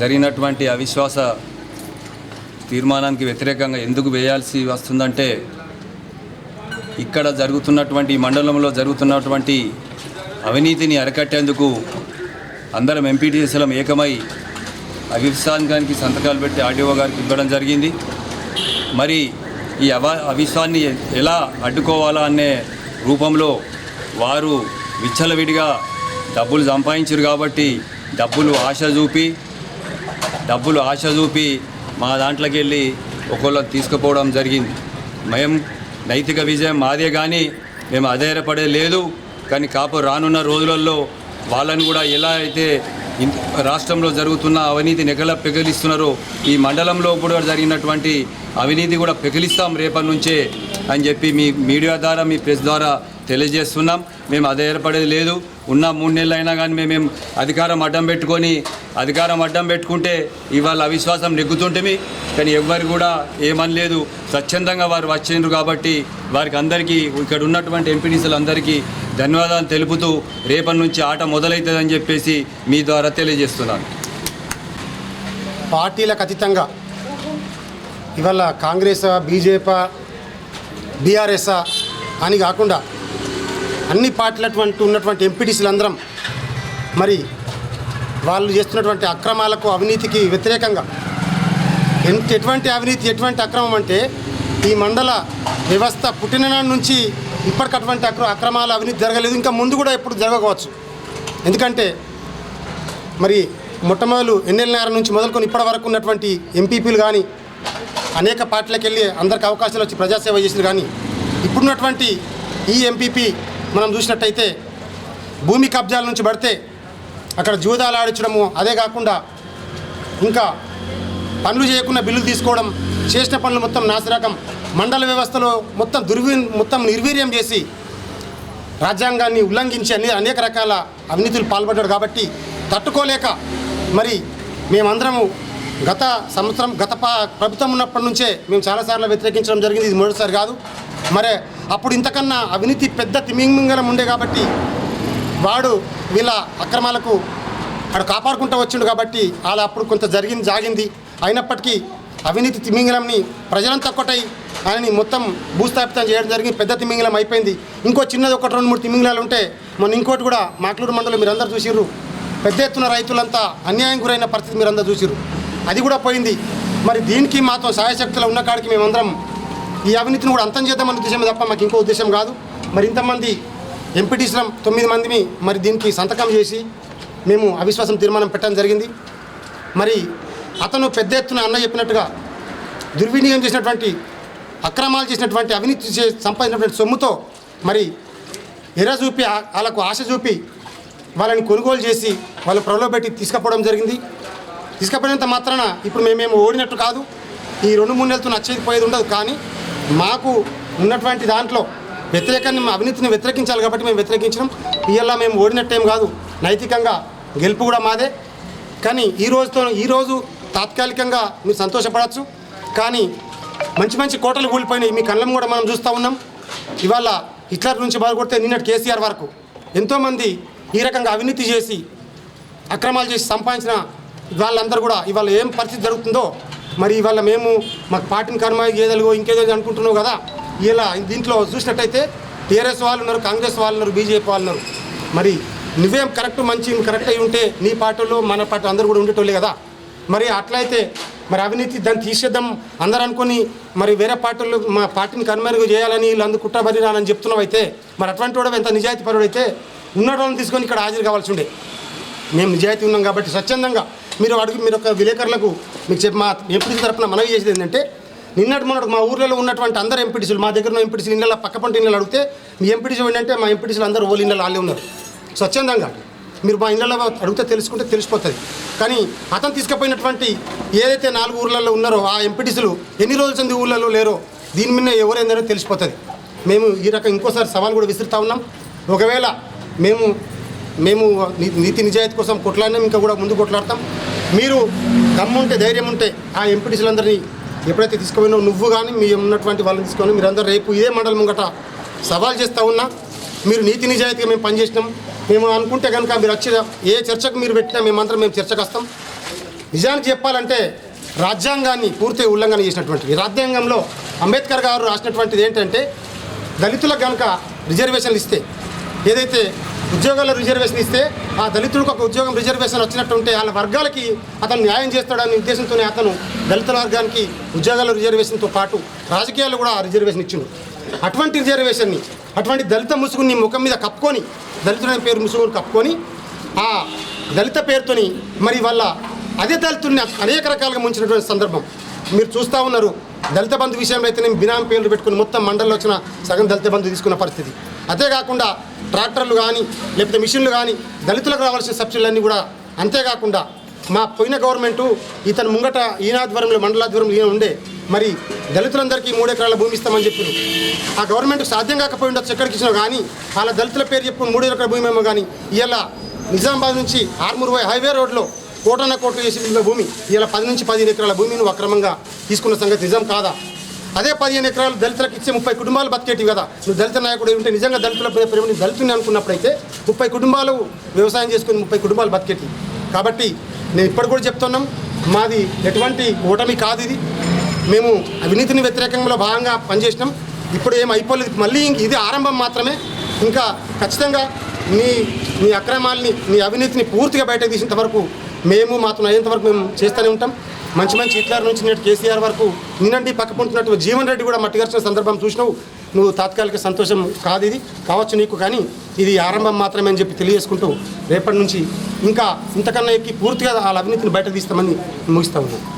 జరిగినటువంటి అవిశ్వాస తీర్మానానికి వ్యతిరేకంగా ఎందుకు వేయాల్సి వస్తుందంటే ఇక్కడ జరుగుతున్నటువంటి మండలంలో జరుగుతున్నటువంటి అవినీతిని అరికట్టేందుకు అందరం ఎంపీటీసీలం ఏకమై అవిశ్వాసానికి సంతకాలు పెట్టి ఆర్డీఓ గారికి ఇవ్వడం జరిగింది. మరి ఈ అవ అవిశ్వాన్ని ఎలా అడ్డుకోవాలా అనే రూపంలో వారు విచ్చలవిడిగా డబ్బులు సంపాదించారు కాబట్టి డబ్బులు ఆశ చూపి డబ్బులు ఆశ చూపి మా దాంట్లోకి వెళ్ళి ఒకళ్ళకి తీసుకుపోవడం జరిగింది. మేము నైతిక విజయం మాదే కానీ మేము అధైర్యపడే లేదు. కానీ కాపు రానున్న రోజులలో వాళ్ళని కూడా ఎలా అయితే రాష్ట్రంలో జరుగుతున్న అవినీతిని నెగల పెకిలిస్తున్నారో ఈ మండలంలో కూడా జరిగినటువంటి అవినీతి కూడా పెకిలిస్తాం రేపటి నుంచే అని చెప్పి మీ మీడియా ద్వారా మీ ప్రెస్ ద్వారా తెలియజేస్తున్నాం. మేము అధైర్యపడేది లేదు. ఉన్న మూడు నెలలు అయినా కానీ మేము అధికారం అడ్డం పెట్టుకొని అధికారం అడ్డం పెట్టుకుంటే ఇవాళ అవిశ్వాసం నెగ్గుతుంటేమి కానీ ఎవ్వరు కూడా ఏమనలేదు. స్వచ్ఛందంగా వారు వచ్చిండ్రు కాబట్టి వారికి అందరికీ ఇక్కడ ఉన్నటువంటి ఎంపీడీసీలందరికీ ధన్యవాదాలు తెలుపుతూ రేపటి నుంచి ఆట మొదలవుతుందని చెప్పేసి మీ ద్వారా తెలియజేస్తున్నాను. పార్టీలకు అతీతంగా ఇవాళ కాంగ్రెస్ బీజేపీ బీఆర్ఎస్ అని కాకుండా అన్ని పార్టీలటువంటి ఉన్నటువంటి ఎంపీటీసీలు అందరం మరి వాళ్ళు చేస్తున్నటువంటి అక్రమాలకు అవినీతికి వ్యతిరేకంగా. ఎంత ఎటువంటి అవినీతి ఎటువంటి అక్రమం అంటే ఈ మండల వ్యవస్థ పుట్టిననాటి నుంచి ఇప్పటికి అటువంటి అక్ర అక్రమాలు అవినీతి జరగలేదు. ఇంకా ముందు కూడా ఎప్పుడు జరగకపోవచ్చు. ఎందుకంటే మరి మొట్టమొదలు ఎన్నెల్నార నుంచి మొదలుకొని ఇప్పటి వరకు ఉన్నటువంటి ఎంపీపీలు కానీ అనేక పార్టీలకు వెళ్ళి అందరికి అవకాశాలు వచ్చి ప్రజాసేవ చేసిన కానీ ఇప్పుడున్నటువంటి ఈ ఎంపీపీ మనం చూసినట్టయితే భూమి కబ్జాల నుంచి పడితే అక్కడ జూదాలు ఆడించడము అదే కాకుండా ఇంకా పనులు చేయకుండా బిల్లులు తీసుకోవడం చేసిన పనులు మొత్తం నాసిరకం మండల వ్యవస్థలో మొత్తం దుర్వి మొత్తం నిర్వీర్యం చేసి రాజ్యాంగాన్ని ఉల్లంఘించి అన్ని అనేక రకాల అవినీతులు పాల్పడ్డాడు కాబట్టి తట్టుకోలేక మరి మేమందరము గత సంవత్సరం గత ప్రభుత్వం ఉన్నప్పటి నుంచే మేము చాలాసార్లు వ్యతిరేకించడం జరిగింది. ఇది మూడోసారి కాదు. మరి అప్పుడు ఇంతకన్నా అవినీతి పెద్ద తిమింగలం ఉండే కాబట్టి వాడు వీళ్ళ అక్రమాలకు అక్కడ కాపాడుకుంటూ వచ్చిండు కాబట్టి అలా అప్పుడు కొంత జరిగింది జాగింది. అయినప్పటికీ అవినీతి తిమింగలంని ప్రజలంతా ఒక్కటై ఆయనని మొత్తం భూస్థాపితం చేయడం జరిగింది. పెద్ద తిమింగలం అయిపోయింది. ఇంకో చిన్నది ఒకటి రెండు మూడు తిమింగలాలు ఉంటే మొన్న ఇంకోటి కూడా మాక్లూరు మండలం మీరందరూ చూసిర్రు. పెద్ద ఎత్తున రైతులంతా అన్యాయం గురైన పరిస్థితి మీరందరూ చూసిర్రు. అది కూడా పోయింది. మరి దీనికి మాతో సాయశక్తులు ఉన్న కాడికి మేమందరం ఈ అవినీతిని కూడా అంతం చేద్దామనే ఉద్దేశమే తప్ప మాకు ఇంకో ఉద్దేశం కాదు. మరి ఇంతమంది ఎంపీటీసీలం తొమ్మిది మందిని మరి దీనికి సంతకం చేసి మేము అవిశ్వాసం తీర్మానం పెట్టడం జరిగింది. మరి అతను పెద్ద ఎత్తున అన్న చెప్పినట్టుగా దుర్వినియోగం చేసినటువంటి అక్రమాలు చేసినటువంటి అవినీతి సంపాదించినటువంటి సొమ్ముతో మరి ఎర్ర చూపి వాళ్ళకు ఆశ చూపి వాళ్ళని కొనుగోలు చేసి వాళ్ళు ప్రలోభపెట్టి తీసుకుపోవడం జరిగింది. తీసుకుపోయినంత మాత్రాన ఇప్పుడు మేమేమో ఓడినట్టు కాదు. ఈ రెండు మూడు నెలలతో నచ్చేది పోయేది ఉండదు కానీ మాకు ఉన్నటువంటి దాంట్లో వ్యతిరేకాన్ని అవినీతిని వ్యతిరేకించాలి కాబట్టి మేము వ్యతిరేకించడం. ఇవాళ మేము ఓడినట్టేం కాదు. నైతికంగా గెలుపు కూడా మాదే. కానీ ఈ రోజుతో ఈ రోజు తాత్కాలికంగా మీరు సంతోషపడవచ్చు కానీ మంచి మంచి కోటలు కూలిపోయినాయి. మీ కళ్ళం కూడా మనం చూస్తూ ఉన్నాం. ఇవాళ హిట్లర్ నుంచి బాగుకొడితే నిన్నటి కేసీఆర్ వరకు ఎంతోమంది ఈ రకంగా అవినీతి చేసి అక్రమాలు చేసి సంపాదించిన వాళ్ళందరూ కూడా ఇవాళ ఏం పరిస్థితి జరుగుతుందో మరి ఇవాళ మేము మాకు పార్టీని కర్మ ఏదో ఇంకేదో అనుకుంటున్నావు కదా ఇలా దీంట్లో చూసినట్టయితే టీఆర్ఎస్ వాళ్ళు ఉన్నారు కాంగ్రెస్ వాళ్ళు ఉన్నారు బీజేపీ వాళ్ళు ఉన్నారు. మరి నువ్వేం కరెక్ట్ మంచి కరెక్ట్ అయి ఉంటే నీ పార్టీలో మన పార్టీ అందరూ కూడా ఉండేటోళ్ళే కదా. మరి అట్లయితే మరి అవినీతి దాన్ని తీసేద్దాం అందరూ అనుకొని మరి వేరే పార్టీలు మా పార్టీని కనుమరుగు చేయాలని వీళ్ళు కుట్రబడి రానని చెప్తున్నావు అయితే మరి అటువంటి వాడు ఎంత నిజాయితీ పరుడు అయితే ఉన్న తీసుకొని ఇక్కడ హాజరు కావాల్సి ఉండే. మేము నిజాయితీ ఉన్నాం కాబట్టి స్వచ్ఛందంగా మీరు అడుగు మీరు ఒక విలేకరులకు మీకు చెప్పి మా ఎంపీటీ తరఫున మనవి చేసేది ఏంటంటే నిన్నటి మొన్నటి మా ఊర్లలో ఉన్నటువంటి అందరు ఎంపీటీసీలు మా దగ్గర ఉన్న ఎంపీటీసీలు ఇళ్ళ పక్క పంట ఇళ్ళలో అడిగితే మీ ఎంపీటీసీ ఏంటంటే మా ఎంపీటీసీలు అందరూ ఓళ్ళు ఇళ్ళ వాళ్ళే ఉన్నారు. స్వచ్ఛందంగా మీరు మా ఇళ్ళలో అడిగితే తెలుసుకుంటే తెలిసిపోతుంది. కానీ అతను తీసుకుపోయినటువంటి ఏదైతే నాలుగు ఊర్లలో ఉన్నారో ఆ ఎంపీటీసీలు ఎన్ని రోజుల చెంది ఊళ్ళలో లేరో దీని మీద ఎవరైందనో తెలిసిపోతుంది. మేము ఈ రకం ఇంకోసారి సవాల్ కూడా విసురుతా ఉన్నాం. ఒకవేళ మేము మేము నీతి నిజాయితీ కోసం కొట్లాడినాం ఇంకా కూడా ముందు కొట్లాడతాం. మీరు దమ్ముంటే ధైర్యం ఉంటే ఆ ఎంపీటీసీలందరినీ ఎప్పుడైతే తీసుకుపోయినావు నువ్వు కానీ మీ ఉన్నటువంటి వాళ్ళని తీసుకొని మీరందరూ రేపు ఇదే మండలం ముంగట సవాల్ చేస్తూ ఉన్నా మీరు నీతి నిజాయితీగా మేము పనిచేసినాం. మేము అనుకుంటే కనుక మీరు వచ్చి ఏ చర్చకు మీరు పెట్టినా మేమంతా మేము చర్చకు వస్తాం. నిజానికి చెప్పాలంటే రాజ్యాంగాన్ని పూర్తిగా ఉల్లంఘన చేసినటువంటిది రాజ్యాంగంలో అంబేద్కర్ గారు రాసినటువంటిది ఏంటంటే దళితులకు కనుక రిజర్వేషన్లు ఇస్తే ఏదైతే ఉద్యోగాల రిజర్వేషన్ ఇస్తే ఆ దళితుడికి ఒక ఉద్యోగం రిజర్వేషన్ వచ్చినట్టు ఉంటే వాళ్ళ వర్గాలకి అతను న్యాయం చేస్తాడనే ఉద్దేశంతోనే అతను దళితుల వర్గానికి ఉద్యోగాల రిజర్వేషన్తో పాటు రాజకీయాలు కూడా ఆ రిజర్వేషన్ ఇచ్చిండు. అటువంటి రిజర్వేషన్ని అటువంటి దళిత ముసుగుని ముఖం మీద కప్పుకొని దళితుడైన పేరు ముసుగుని కప్పుకొని ఆ దళిత పేరుతోని మరి వాళ్ళ అదే దళితుడిని అనేక రకాలుగా ముంచినటువంటి సందర్భం. మీరు చూస్తూ ఉన్నారు దళిత బంధు విషయంలో అయితే నేను బినాం పేర్లు పెట్టుకుని మొత్తం మండలంలో వచ్చిన సగం దళిత బంధు తీసుకున్న పరిస్థితి. అంతేకాకుండా ట్రాక్టర్లు కానీ లేకపోతే మిషన్లు కానీ దళితులకు రావాల్సిన సబ్సిడీలన్నీ కూడా అంతేకాకుండా మా పోయిన గవర్నమెంటు ఇతను ముంగట ఈనాధ్వర్యంలో మండలాధ్వర్యంలో ఈయన ఉండే. మరి దళితులందరికీ మూడు ఎకరాల భూమి ఇస్తామని చెప్పారు ఆ గవర్నమెంట్ సాధ్యం కాకపోయి ఉండొచ్చు ఎక్కడికి ఇచ్చినా కానీ వాళ్ళ దళితుల పేరు చెప్పు మూడు ఎకరాల భూమి ఏమో కానీ ఇలా నిజామాబాద్ నుంచి ఆర్మూర్ హైవే రోడ్లో కోటన కోట్లు చేసి భూమి ఇలా పది నుంచి పదిహేను ఎకరాల భూమిని అక్రమంగా తీసుకున్న సంగతి నిజం కాదా? అదే పదిహేను ఎకరాలు దళితులకు ఇచ్చే ముప్పై కుటుంబాలు బతికేటివి కదా. నువ్వు దళిత నాయకుడు ఉంటే నిజంగా దళితుల ప్రేమని దళితుని అనుకున్నప్పుడైతే ముప్పై కుటుంబాలు వ్యవసాయం చేసుకుని ముప్పై కుటుంబాలు బతికేటివి. కాబట్టి నేను ఇప్పటి కూడా చెప్తున్నాం మాది ఎటువంటి ఓటమి కాదు ఇది. మేము అవినీతిని వ్యతిరేకంలో భాగంగా పనిచేసినాం. ఇప్పుడు ఏం అయిపోలేదు. మళ్ళీ ఇంక ఇది ఆరంభం మాత్రమే. ఇంకా ఖచ్చితంగా మీ మీ అక్రమాల్ని మీ అవినీతిని పూర్తిగా బయటకు తీసినంత వరకు మేము మాత్రం అయ్యేంతవరకు మేము చేస్తూనే ఉంటాం. మంచి మంచి హిట్లర్ నుంచి నేటి కేసీఆర్ వరకు నిన్నంటి పక్క పొందుతున్నట్టు జీవన్ రెడ్డి కూడా మట్టిగర్చిన సందర్భం చూసినావు. నువ్వు తాత్కాలిక సంతోషం కాదు ఇది. కావచ్చు నీకు కానీ ఇది ఆరంభం మాత్రమే అని చెప్పి తెలియజేసుకుంటూ రేపటి నుంచి ఇంకా ఇంతకన్నా ఎక్కి పూర్తిగా వాళ్ళ అవినీతిని బయట తీస్తామని ముగిస్తా ఉన్నాను